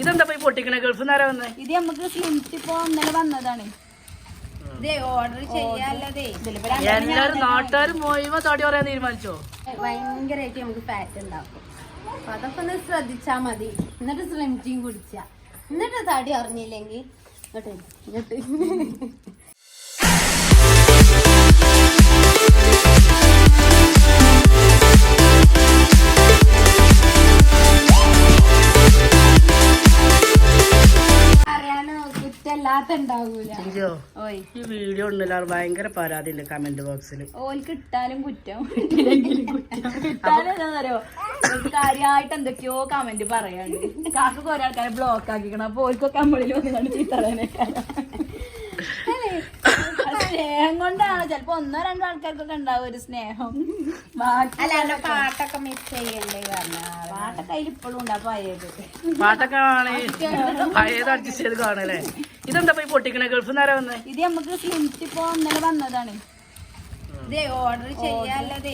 ഇതെന്താ പോയി പൊട്ടിക്കണേ? ഗൾഫ് നേരെ വന്നേ? ഇത് നമുക്ക് സ്ലിംറ്റ് ഇപ്പൊ ഇന്നലെ വന്നതാണ്. ഓർഡർ ചെയ്യാല്ലതേ എല്ലാരും നാട്ടുകാരും മോയിമ തടി പറയാൻ തീരുമാനിച്ചോ? ഭയങ്കരമായിട്ട് നമുക്ക് ഫാറ്റ് ഉണ്ടാക്കും അപ്പൊ അതൊക്കെ ഒന്ന് ശ്രദ്ധിച്ചാ മതി. എന്നിട്ട് ശ്രമിച്ചും കുടിച്ച. എന്നിട്ട് തടി അറിഞ്ഞില്ലെങ്കിൽ ഇങ്ങോട്ട് ഇങ്ങോട്ട്. ഈ വീഡിയോ ഉണ്ടല്ലോ ഭയങ്കര പരാതി ഉണ്ട് കമന്റ് ബോക്സിൽ ഓൽക്ക് ഇട്ടാലും കുറ്റം. ഇട്ടില്ലെങ്കിലും കുറ്റം. ഇട്ടാലും എന്താണെന്നറിയോ കാര്യമായിട്ട് എന്തൊക്കെയോ കമന്റ് പറയാണ്ട് കാക്കൊക്കെ ഒരാൾക്കാരെ ആൾക്കാരെ ബ്ലോക്ക് ആക്കിക്കണം. അപ്പൊ ഓൽക്കൊക്കെ നമ്മളിൽ വന്ന് കണ്ട് ചീത്തറേനേക്കാരം സ്നേഹം കൊണ്ടാണ്. ചിലപ്പോ ഒന്നോ രണ്ടോ ആൾക്കാർക്കൊക്കെ ഉണ്ടാവും ഒരു സ്നേഹം. അല്ലാണ്ട് പാട്ടൊക്കെ മിസ് ചെയ്യണ്ടേ കാരണം പാട്ടൊക്കെ അതിൽ ഇപ്പോഴും ഉണ്ടാ പഴയത്. പാട്ടൊക്കെ കാണേ പഴയത് അഡ്ജസ്റ്റ് ചെയ്ത് കാണല്ലേ ഇതെന്താ പോയി പൊട്ടിക്കണേ? ഗൾഫ് നേരെ വന്നേ? ഇത് നമുക്ക് ഇപ്പൊ ഇന്നലെ വന്നതാണ്. ഓർഡർ ചെയ്യാല്ലതേ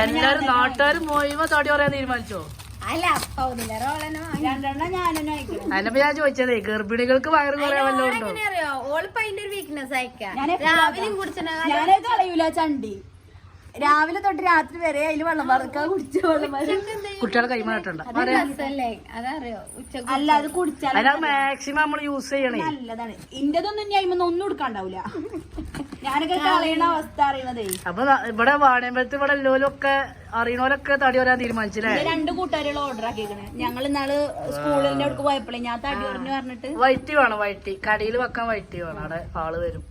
എല്ലാരും നാട്ടുകാരും മോയിമ തടി പറയാൻ തീരുമാനിച്ചോ? അതിനപ്പോ ഞാൻ ചോദിച്ചതേ ഗർഭിണികൾക്ക് വയറ് കുറയാൻ വല്ലതും ഉണ്ടോ? ഓളിപ്പോ അതിന്റെ ഒരു വീക്ക്നെസ് അയക്കാം രാവിലെയും കളയൂല ചണ്ടി. രാവിലെ തൊട്ട് രാത്രി വരെ അതിൽ വെള്ളം വറുക്കാൻ കുടിച്ച വെള്ളം കുട്ടികളെ കൈമാറിട്ടുണ്ട് അതറിയോ? അല്ല അത് കുടിച്ചാൽ മാക്സിമം നമ്മൾ യൂസ് ചെയ്യണേ. നല്ലതാണ്. ഇന്റതൊന്നും ഇനി അയിമൊന്നും ഒന്നും എടുക്കാണ്ടാവൂല. ഞാനൊക്കെ കളയണ അവസ്ഥ അറിയണതേ. അപ്പൊ ഇവിടെ വാണിയമ്പലത്ത് ഇവിടെ എല്ലാവരൊക്കെ അറിയണോലൊക്കെ തടി വരാൻ തീരുമാനിച്ചില്ലേ? രണ്ട് കൂട്ടുകാരികൾ ഓർഡർ ആക്കിയേക്കണ്. ഞങ്ങൾ ഇന്നാൾ സ്കൂളിന്റെ അടുക്ക് പോയപ്പോഴേ ഞാൻ തടി പറഞ്ഞു പറഞ്ഞിട്ട് വൈറ്റ് വേണം വൈറ്റ്. കടയിൽ വെക്കാൻ വൈറ്റ് വേണം. അവിടെ ആൾ വരും.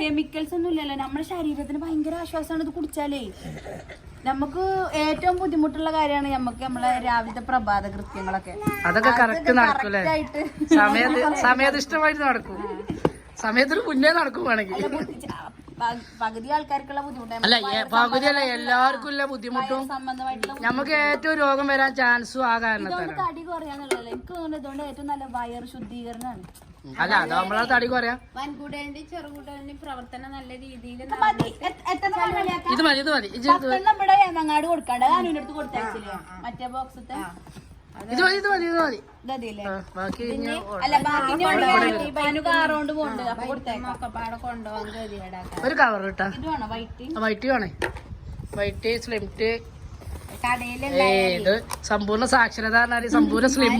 കെമിക്കൽസ് ഒന്നും ഇല്ലല്ലോ. നമ്മുടെ ശരീരത്തിന് ഭയങ്കര ആശ്വാസമാണ് ഇത് കുടിച്ചാലേ. നമുക്ക് ഏറ്റവും ബുദ്ധിമുട്ടുള്ള കാര്യമാണ് നമുക്ക് നമ്മളെ രാവിലത്തെ പ്രഭാത കൃത്യങ്ങളൊക്കെ. അതൊക്കെ കറക്റ്റ് നടക്കൂലേ? സമയത്ത് ഇഷ്ടമായിട്ട് നടക്കും. സമയത്തിന് മുന്നേ നടക്കും വേണമെങ്കിൽ. പ- പകുതി ആൾക്കാർക്കുള്ള ബുദ്ധിമുട്ടാണ്. അല്ല പകുതിയല്ല എല്ലാവർക്കും ഇല്ല ബുദ്ധിമുട്ടും നമുക്ക് ഏറ്റവും രോഗം വരാൻ ചാൻസും ആ കാരണത്താലാണ് തടി കുറയാന്നുള്ളത് എനിക്ക് തോന്നുന്നു ഇതുകൊണ്ട് ഏറ്റവും നല്ല വയർ ശുദ്ധീകരണമാണ്. അല്ല അത് നമ്മളെ തടി കുറയാം. വൻകൂടേന്റെ ചെറുകൂടേന്റെ പ്രവർത്തനം നല്ല രീതിയിൽ ഇത് മതി. ഇത് മതി നമ്മുടെ കൊടുക്കാണ്ട്. കൊടുത്തയച്ചില്ലേ? മറ്റേ ബോക്സത്തെ ഇത് മതി ഇത് മതി ഇത് മതി. ബാക്കി ഒരു കവർ കിട്ടാ ഇത് വേണോ? വൈറ്റ്? വൈറ്റ് വേണേ. വൈറ്റ് സ്ലിംറ്റ് ഇത് സമ്പൂർണ സാക്ഷരത പറഞ്ഞാൽ സമ്പൂർണ സ്ലിം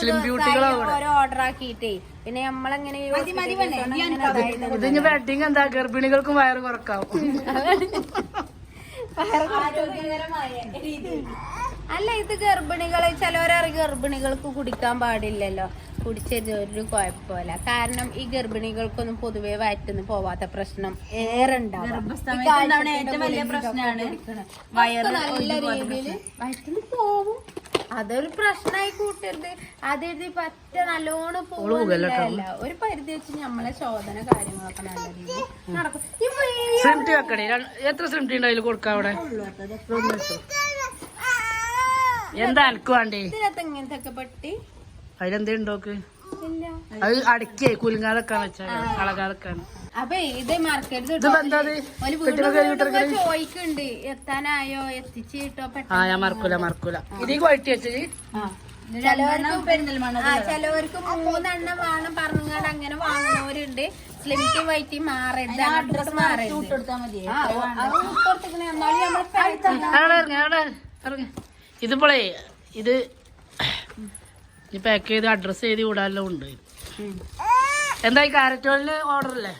സ്ലിം ബ്യൂട്ടികളാണ് ഓർഡർ ആക്കിയിട്ടേ. പിന്നെ നമ്മളെങ്ങനെ ഇത് ഇനി വെഡിങ് എന്താ? ഗർഭിണികൾക്കും വയറ് കുറക്കാം ആരോഗ്യകരമായ രീതിയിൽ. അല്ല ഇത് ഗർഭിണികളെ ചിലവരറി ഗർഭിണികൾക്ക് കുടിക്കാൻ പാടില്ലല്ലോ. കുടിച്ചത് ഒരു കുഴപ്പമില്ല. കാരണം ഈ ഗർഭിണികൾക്കൊന്നും പൊതുവെ വയറ്റുന്നു പോവാത്ത പ്രശ്നം ഏറെ ഉണ്ടാവും. ഗർഭസ്ഥമയത്ത് ഏറ്റവും വലിയ പ്രശ്നമാണ് വയറ് നല്ല രീതിയിൽ വയറ്റുന്ന് പോവും. അതൊരു പ്രശ്നമായി കൂട്ടരുത്. അതെഴുതി പറ്റ നല്ലോണം പോവില്ല ഒരു പരിധി വെച്ച് നമ്മളെ ശോധന കാര്യങ്ങളൊക്കെ നല്ല രീതിയിൽ നടക്കും. ഇപ്പൊ എത്ര കൊടുക്കാം അവിടെ? എന്താ അനക്ക് വേണ്ടേ ഇങ്ങനത്തെ അതിലെന്തേ ഉണ്ടോക്ക്? ഇല്ല. അത് അടക്കേ കുലുങ്ങാതൊക്കെ വെച്ചാൽ കളകാതെക്കാൻ അപ്പൊ ഇത് മാർക്കറ്റ് ഇത് ഇത്? വിട്ടിരിക്കണേ? ചോദിക്കുന്നുണ്ട്. എത്താനായോ? എത്തിച്ച് കിട്ടോ ആ ഞാൻ മറക്കൂല മറക്കൂല. ഇതിക്ക് വൈറ്റ് വെച്ചത്? ചിലവർക്ക് മൂന്നെണ്ണം വേണം. പറഞ്ഞാൽ അങ്ങനെ വാങ്ങുന്നവരുണ്ട്. സ്ലിമിറ്റി വൈറ്റി മാറരുത്. അങ്ങോട്ട് മാറരുത്. ഇറങ്ങി. ഇതിപ്പോളേ ഇത് ഈ പാക്ക് ചെയ്ത് അഡ്രസ് ചെയ്ത് വിടാനെല്ലാം ഉണ്ട്. എന്തായി കാരറ്റോളിന് ഓർഡർ അല്ലേ?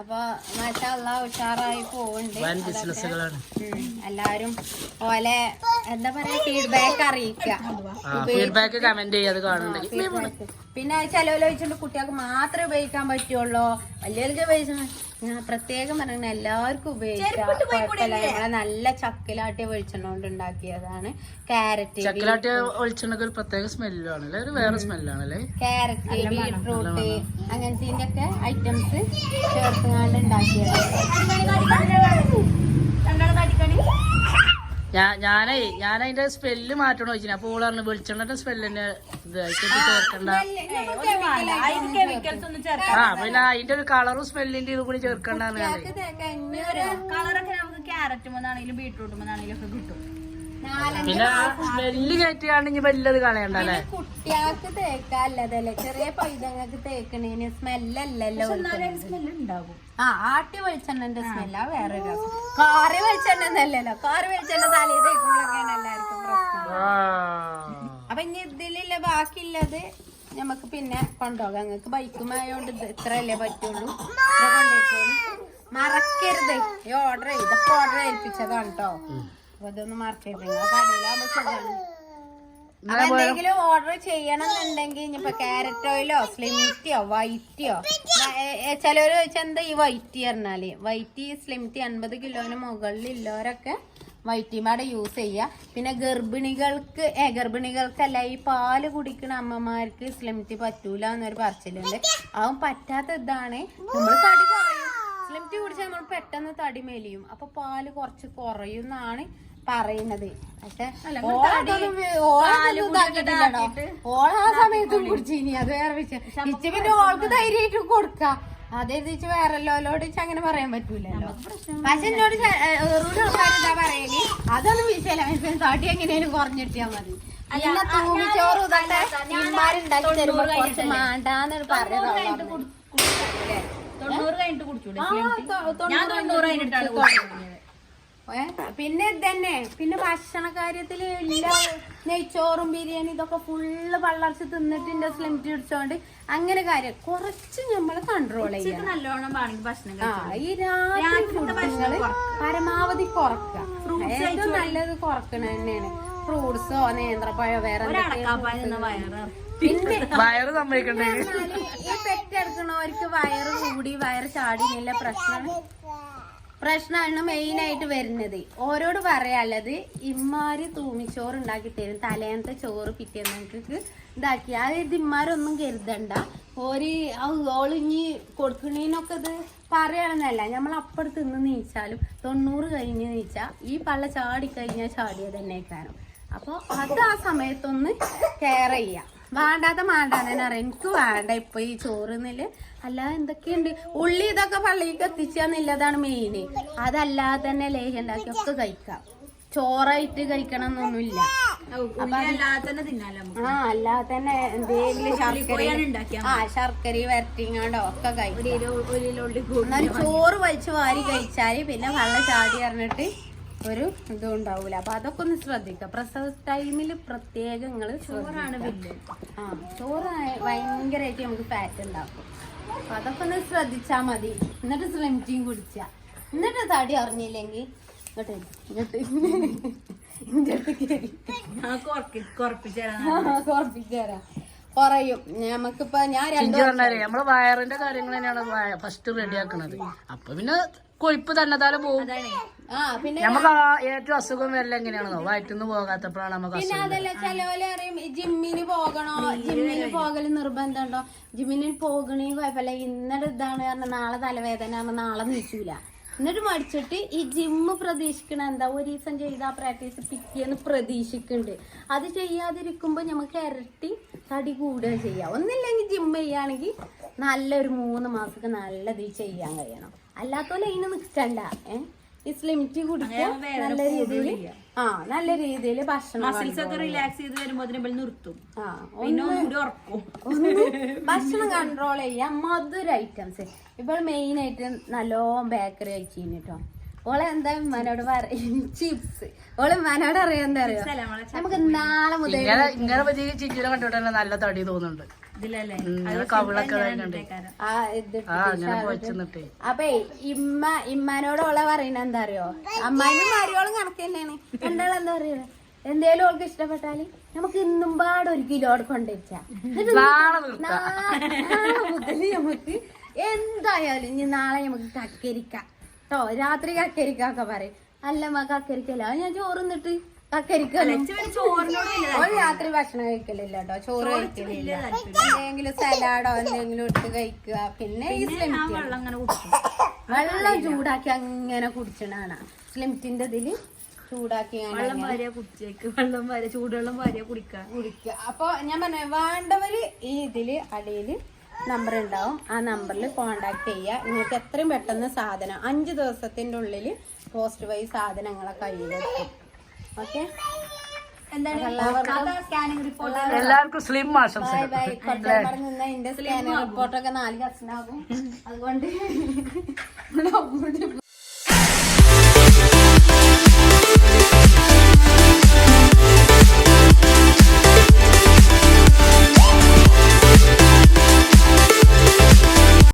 അപ്പൊ മാഷാ ഉഷാറായി പോകുന്നുണ്ട് ബിസിനസ്സുകളാണ്. എല്ലാരും പോലെ എന്താ പറയാ ഫീഡ്ബാക്ക് അറിയിക്ക. ആ ഫീഡ്ബാക്ക് കമന്റ് ചെയ്യാതെ കാണുന്നുണ്ട് പിന്നെ ചിലവിൽ വെച്ചിട്ട് കുട്ടികൾക്ക് മാത്രമേ ഉപയോഗിക്കാൻ പറ്റുള്ളൂ. വലിയവർക്ക് ഉപയോഗിച്ചാൽ ഞാൻ പ്രത്യേകം പറഞ്ഞ എല്ലാവർക്കും ഉപയോഗിക്കാം. കുഴപ്പമില്ല. നല്ല ചക്കിലാട്ടിയ വെളിച്ചെണ്ണ കൊണ്ട് ഉണ്ടാക്കിയതാണ് ക്യാരറ്റ് ചക്കിലാട്ടിയ ഒളിച്ചുണ്ടെങ്കിൽ ഒരു പ്രത്യേക സ്മെല്ലാണ് ഒരു വേറെ സ്മെല്ലാണ് ക്യാരറ്റ് ബീട്രൂട്ട് അങ്ങനത്തെ ഒക്കെ ഐറ്റംസ് ചേർത്തുകൊണ്ട് കാട്ടിക്കണി ഞാൻ ഞാനേ ഞാൻ അതിന്റെ സ്പെല്ല് മാറ്റണം വെച്ചിന് അപ്പൊ ഓൾ പറഞ്ഞു വെളിച്ചെണ്ണന്റെ സ്പെല്ലിന്റെ ഇത് ചേർക്കണ്ട. ആ പിന്നെ അതിന്റെ ഒരു കളറും സ്മെല്ലിന്റെ ഇത് കൂടി ചേർക്കണ്ടെന്ന് കളറൊക്കെ നമുക്ക് ക്യാരറ്റ് മന്നാണെങ്കിലും ബീട്രൂട്ട് മന്നാണെങ്കിലും ഒക്കെ കിട്ടും. പിന്നെ സ്മെല്ല് കയറ്റിയാണെങ്കിൽ വല്ലത് കളയണ്ട അല്ലേ കുട്ടികൾക്ക് തേക്കാല്ലേ ചെറിയ പൈതങ്ങൾക്ക് തേക്കണേന് സ്മെല്ലല്ലല്ലോ സ്മെല്ല് ഉണ്ടാകും ആ ആട്ടി വെളിച്ചെണ്ണന്റെ സ്മെല്ല. വേറെ കാറി വെളിച്ചെണ്ണല്ലോ കാറി വെളിച്ചെണ്ണ തലയിൽ തേക്കുമ്പോഴൊക്കെയാണ് എല്ലാവർക്കും. അപ്പൊ ഇനി ഇതിലില്ല ബാക്കിയുള്ളത് നമുക്ക് പിന്നെ കൊണ്ടുപോകാം. നിങ്ങൾക്ക് ബൈക്കുമായോണ്ട് ഇത് ഇത്രയല്ലേ പറ്റുള്ളൂ. മറക്കരുത്. ഈ ഓർഡർ ഇതൊക്കെ ഓർഡർ ഏൽപ്പിച്ചതാണ് കേട്ടോ അപ്പൊ ഇതൊന്നും കടയിലാകുമ്പോ സുഖമാണ് അപ്പൊ എന്തെങ്കിലും ഓർഡർ ചെയ്യണം എന്നുണ്ടെങ്കിൽ ഇനിയിപ്പോ ക്യാരറ്റ് ഓയിലോ സ്ലിമിറ്റിയോ വൈറ്റിയോ ചിലവര് എന്താ ഈ വൈറ്റി പറഞ്ഞാൽ? വൈറ്റി സ്ലിമിറ്റി അൻപത് കിലോന് മുകളിൽ ഉള്ളവരൊക്കെ വൈറ്റിമാടെ യൂസ് ചെയ്യുക പിന്നെ ഗർഭിണികൾക്ക് ഏ ഗർഭിണികൾക്കല്ല ഈ പാൽ കുടിക്കുന്ന അമ്മമാർക്ക് സ്ലിമിറ്റി പറ്റൂല എന്നൊരു പറച്ചിലുണ്ട്. അവൻ പറ്റാത്ത ഇതാണ്. നമ്മൾ തടി കുറയും. സ്ലിമിറ്റി കുടിച്ചാൽ നമ്മൾ പെട്ടെന്ന് തടി മെലിയും. അപ്പൊ പാൽ കുറച്ച് കുറയും എന്നാണ് പറയുന്നത്. പക്ഷെ. ഓള ആ സമയത്തും കുടിച്ചിനി അത് വേറെ വിഷയം. പിന്നെ ഓൾക്ക് ധൈര്യമായിട്ട് കൊടുക്ക. അതേ തിരിച്ച് വേറെ ലോലോട് അങ്ങനെ പറയാൻ പറ്റൂലല്ലോ. പക്ഷെ എന്നോട് റൂഡ് എന്താ പറയൽ? അതൊന്നും വിഷയമല്ല തടി എങ്ങനെയാലും കുറഞ്ഞിട്ടിയാ മതി. അല്ലെങ്കിൽ തൂമിച്ചോറ് ഇതൊക്കെ ഇമ്മാരുണ്ടാക്കി തരുമ്പോ കുറച്ച് മാണ്ടാന്ന് തൊണ്ണൂറ് കഴിഞ്ഞിട്ട് കുടിച്ചൂടെ ഞാൻ തൊണ്ണൂറ് കഴിഞ്ഞിട്ടാണ് കുടിച്ചത്. ഏ? പിന്നെ ഇതന്നെ. പിന്നെ ഭക്ഷണ കാര്യത്തിൽ എല്ലാ നെയ്ച്ചോറും ബിരിയാണി ഇതൊക്കെ ഫുള്ള് പള്ളർച്ച് തിന്നിട്ടിന്റെ സ്ലിമിറ്റ് പിടിച്ചോണ്ട് അങ്ങനെ കാര്യം. കുറച്ച് നമ്മൾ കൺട്രോൾ ചെയ്യണം നല്ലോണം ഭക്ഷണം ഈ രാത്രി ഫുഡുകൾ പരമാവധി കുറക്കുക ഏറ്റവും നല്ലത് കുറക്കണ തന്നെയാണ് ഫ്രൂട്ട്സോ നേന്ത്രപ്പഴോ വേറെ പിന്നെ വയറ് സമ്മതിക്കണ്ടേ? ഈ പെറ്റെടുക്കണവർക്ക് വയറ് കൂടി വയറ് ചാടിയില്ല പ്രശ്നം പ്രശ്നമാണ്. മെയിൻ ആയിട്ട് വരുന്നത്. ഓരോട് പറയാനുള്ളത് ഇമ്മാര് തൂമിച്ചോറ് ഉണ്ടാക്കി തരും. തലേന്നത്തെ ചോറ് പിറ്റേന്നേക്ക് ഇതാക്കി. അതായത് ഇമ്മാരൊന്നും കരുതണ്ട. ഒരു ഓളിഞ്ഞി കൊടുക്കണേനൊക്കെ ഇത് പറയണമെന്നല്ല നമ്മൾ അപ്പുറത്ത് നിന്ന് നീച്ചാലും തൊണ്ണൂറ് കഴിഞ്ഞ് നീച്ചാൽ ഈ പള്ള ചാടി കഴിഞ്ഞാൽ ചാടിയത് തന്നെ കാരണം അപ്പോൾ അത് ആ സമയത്തൊന്ന് കെയർ ചെയ്യാം. വേണ്ടാത്ത വേണ്ടാന്ന് തന്നെ അറിയാം എനിക്ക് വേണ്ട ഇപ്പൊ ഈ ചോറുന്നില്ല അല്ല എന്തൊക്കെയുണ്ട്? ഉള്ളി ഇതൊക്കെ പള്ളിക്ക് എത്തിച്ചാന്നുള്ളതാണ് മെയിന് അതല്ലാതെ തന്നെ ലേഹ്യം ഉണ്ടാക്കി ഒക്കെ കഴിക്കാം ചോറായിട്ട് കഴിക്കണം എന്നൊന്നുമില്ല ആ അല്ലാതെ തന്നെ എന്തെങ്കിലും ശർക്കര ആ ശർക്കര വരട്ടിങ്ങാണ്ടോ ഒക്കെ കഴിക്കും. എന്നാലും ചോറ് വലിച്ചു വാരി കഴിച്ചാൽ പിന്നെ വെള്ളം ചാടി പറഞ്ഞിട്ട് ഒരു ഇതും ഉണ്ടാവൂല. അപ്പൊ അതൊക്കെ ഒന്ന് ശ്രദ്ധിക്കുക പ്രസവ ടൈമിൽ പ്രത്യേകം നിങ്ങൾ ആ ചോറ് ഭയങ്കരമായിട്ട് നമുക്ക് ഫാറ്റ് ഉണ്ടാക്കും അപ്പൊ അതൊക്കെ ഒന്ന് ശ്രദ്ധിച്ചാ മതി. എന്നിട്ട് സ്ലിമിറ്റിയും കുടിച്ച. എന്നിട്ട് തടി അറിഞ്ഞില്ലെങ്കിൽ ഇങ്ങോട്ട് ഇങ്ങോട്ട് ഇങ്ങോട്ട് കുറപ്പിച്ച് തരാം. കുറയും നമുക്കിപ്പോ ഞാൻ രണ്ടു ചിഞ്ചു പറഞ്ഞാലേ നമ്മൾ വയറിന്റെ കാര്യങ്ങൾ തന്നെയാണ് ഫസ്റ്റ് റെഡിയാക്കണത് അപ്പൊ പിന്നെ കൊഴുപ്പ് തന്നെതാലും പോകും ആ പിന്നെ നമുക്ക് ഏറ്റവും അസുഖം വരല എങ്ങനെയാണോ വയറ്റിന്ന് പോകാത്തപ്പോഴാണ് നമുക്ക് പിന്നെ അതല്ല ചിലവര് അറിയും ജിമ്മിന് പോകണോ? ജിമ്മിന് പോകൽ നിർബന്ധമുണ്ടോ? ജിമ്മിന് പോകണേ കുഴപ്പമില്ല. ഇന്നലെ ഇതാണ് കാരണം നാളെ തലവേദന നാളെ നീച്ചൂല. എന്നിട്ട് മടിച്ചിട്ട് ഈ ജിമ്മ് പ്രതീക്ഷിക്കണ എന്താ? ഒരു ദിവസം ചെയ്ത പ്രാക്ടീസ് പിറ്റേന്ന് പ്രതീക്ഷിക്കുന്നുണ്ട് അത് ചെയ്യാതിരിക്കുമ്പോ നമുക്ക് ഇരട്ടി തടി കൂടുക ചെയ്യാം. ഒന്നില്ലെങ്കിൽ ജിമ്മ് ചെയ്യുകയാണെങ്കിൽ നല്ലൊരു മൂന്ന് മാസമൊക്കെ നല്ലത് ചെയ്യാൻ കഴിയണം. അല്ലാത്തോലെ അതിന് നിൽക്കണ്ട ഏഹ് സ്ലിമിറ്റി കുടിക്കുക. നല്ല രീതിയിൽ ആ നല്ല രീതിയിൽ ഭക്ഷണം മസിൽസ് ഒക്കെ റിലാക്സ് ചെയ്ത് വരുമ്പോ അതിനെ നിർത്തും. ഭക്ഷണം കൺട്രോൾ ചെയ്യാം മധുര ഐറ്റംസ് ഇപ്പോൾ മെയിൻ ആയിട്ട് നല്ലോണം ബേക്കറി കഴിക്കുന്നു കേട്ടോ ഓളെ എന്താ ഉമ്മാനോട് പറയും? ചിപ്സ് ഓളെ ഉമ്മാനോട് അറിയാൻ എന്താ അറിയാം? നമുക്ക് നാളെ മുതൽ നല്ല തടി തോന്നുന്നുണ്ട്. അപ്പൊ ഇമ്മ ഇമ്മാനോട് ഓളെ പറയണ എന്താ അറിയോ അമ്മായിനും മാരിയോളും കണക്ക് തന്നെയാണ് രണ്ടാളും എന്താ പറയുക എന്തേലും ഓൾക്ക് ഇഷ്ടപ്പെട്ടാൽ നമുക്ക് ഇന്നും പാടെ ഒരു കിലോ കൊണ്ടുവച്ചാ. മുതൽ നമുക്ക് എന്തായാലും ഇനി നാളെ നമുക്ക് കക്കരിക്കാം. കേട്ടോ രാത്രി കക്കരിക്ക പറയും. അല്ല കക്കരിക്കല്ല? അത് ഞാൻ ചോറുന്നിട്ട് രാത്രി ഭക്ഷണം കഴിക്കലില്ല കേട്ടോ. ചോറ് കഴിക്കലില്ല. എന്തെങ്കിലും സലാഡോ എന്തെങ്കിലും ഇട്ട് കഴിക്കുക. പിന്നെ ഈ വെള്ളം ചൂടാക്കി അങ്ങനെ കുടിച്ചണാണ് സ്ലിമിറ്റിന്റെ ഇതിൽ ചൂടാക്കി വെള്ളം വാരിയ കുടിച്ചേക്ക്. വെള്ളം വാരിയ ചൂടുവെള്ളം വാരിയ കുടിക്കാം കുടിക്കുക. അപ്പൊ ഞാൻ പറഞ്ഞ വേണ്ടവര് ഈ ഇതിൽ അടിയിൽ നമ്പർ ഉണ്ടാവും. ആ നമ്പറിൽ കോണ്ടാക്ട് ചെയ്യുക. നിങ്ങൾക്ക് എത്രയും പെട്ടെന്ന് സാധനം അഞ്ച് ദിവസത്തിന്റെ ഉള്ളിൽ പോസ്റ്റ് വഴി സാധനങ്ങളെ കയ്യിലെത്തും ഓക്കെ. എന്താണ്? സ്കാനിങ് റിപ്പോർട്ട് എല്ലാവർക്കും സ്ലിം ആശംസ ബൈ ബൈ നിന്ന് എന്റെ സ്കാനിങ് റിപ്പോർട്ടൊക്കെ നാല് കഷ്ണാകും അതുകൊണ്ട്